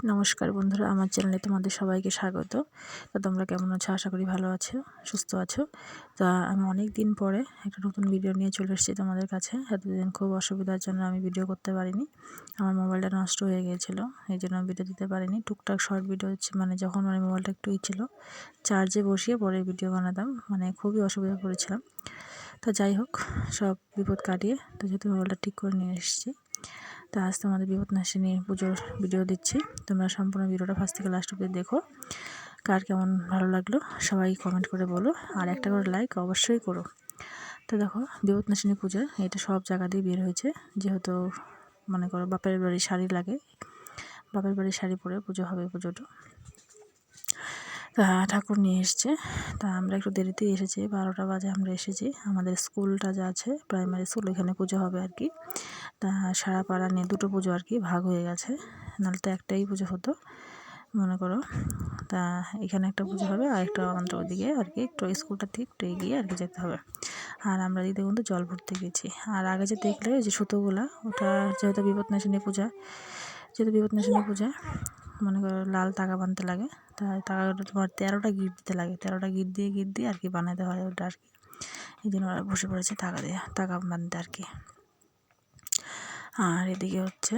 নমস্কার বন্ধুরা, আমার চ্যানেলে তোমাদের সবাইকে স্বাগত। তো তোমরা কেমন আছো? আশা করি ভালো আছো, সুস্থ আছো। তা আমি অনেক দিন পরে একটা নতুন ভিডিও নিয়ে চলে এসেছি তোমাদের কাছে। এতদিন খুব অসুবিধার জন্য আমি ভিডিও করতে পারিনি। আমার মোবাইলটা নষ্ট হয়ে গিয়েছিল, এই জন্য ভিডিও দিতে পারিনি। টুকটাক শর্ট ভিডিও হচ্ছে মানে যখন মানে মোবাইলটা একটু ছিল চার্জে বসিয়ে পরে ভিডিও বানাতাম মানে খুবই অসুবিধা করেছিলাম। তো যাই হোক, সব বিপদ কাটিয়ে, তো যেহেতু মোবাইলটা ঠিক করে নিয়ে এসেছি তো আজ তোমাদের বিপদনাশিনী পুজোর ভিডিও দিচ্ছি। তোমরা সম্পূর্ণ ভিডিওটা ফার্স্ট থেকে লাস্ট অব্দি দেখো। কার কেমন ভালো লাগল সবাই কমেন্ট করে বলো। আর একটা করে লাইক অবশ্যই করো। তো দেখো বিপদনাশিনী পুজো, এটা সব জায়গা দিয়ে বের হয়েছে। যেহেতু মনে করো বাপের বাড়ির শাড়ি লাগে, বাপের বাড়ির শাড়ি পরে পুজো হবে পুজোটা। তা ঠাকুর নিয়ে এসছে। তা আমরা একটু দেরিতেই এসেছি, বারোটা বাজে আমরা এসেছি। আমাদের স্কুলটা যা আছে প্রাইমারি স্কুল এখানে পুজো হবে আর কি। তা সারা পাড়া নিয়ে দুটো পুজো আর কি ভাগ হয়ে গেছে। নাহলে তো একটাই পুজো হতো, মনে করো। তা এখানে একটা পুজো হবে আর একটা আমাদের ওদিকে আর কি, একটু স্কুলটা থেকে একটু এগিয়ে আর কি যেতে হবে। আর আমরা দিদি কিন্তু জল ভরতে গেছি। আর আগে যে দেখলে যে সুতোগুলা, ওটা যেহেতু বিপদনাশিনী পূজা, যেহেতু বিপদনাশিনী পূজা, মনে করো লাল টাকা বানতে লাগে। তা টাকাটা তোমার তেরোটা গিট দিতে লাগে, তেরোটা গিট দিয়ে গিট দিয়ে আর কি বানাতে হয় ওটা আর কি। এই জন্য ওরা বসে পড়েছে টাকা দিয়ে টাকা বানতে আর কি। আর এদিকে হচ্ছে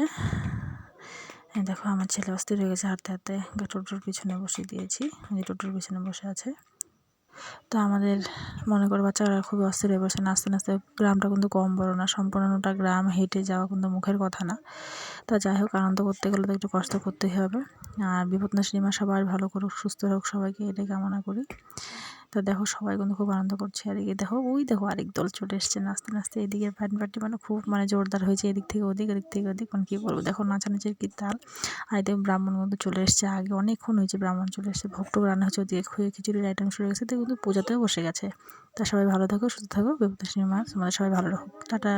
দেখো আমার ছেলে অস্থির হয়ে গেছে হাঁটতে হাঁটতে। টোটোর পিছনে বসিয়ে দিয়েছি যে টোটোর পিছনে বসে আছে। তো আমাদের মনে করো বাচ্চারা খুবই অস্থির হয়ে পড়ছে, নাচতে নাচতে গ্রামটা কিন্তু কম বড় না, সম্পূর্ণটা গ্রাম হেঁটে যাওয়া কিন্তু মুখের কথা না। তা যাই হোক, আনন্দ করতে গেলে তো একটু কষ্ট করতেই হবে। আর বিপদনাশিনী মা সবাই ভালো করুক, সুস্থ হোক সবাইকে, এটাই কামনা করি। তো দেখো সবাই কিন্তু খুব আনন্দ করছে আর এদিকে। দেখো, ওই দেখো আরেক দল চলে এসছে নাচতে নাচতে এদিকে ফ্যান পার্টি মানে খুব মানে জোরদার হয়েছে এদিক থেকে ওদিক, এদিক থেকে ওদিক। মানে কী বলব? দেখো নাচানাচির কী তাল। আর এদিকে ব্রাহ্মণ কিন্তু চলে এসছে আগে অনেকক্ষণ হয়েছে ব্রাহ্মণ চলে এসছে। ভক্ত রান্না হচ্ছে ওদিকে খুঁজে খিচুড়ির আইটেম শুরু গেছে। তো কিন্তু পূজাতেও বসে গেছে। তা সবাই ভালো থাকো, সুস্থ থাকো। বিপদ সিনেমা তোমাদের সবাই ভালো রাখো। টাটা।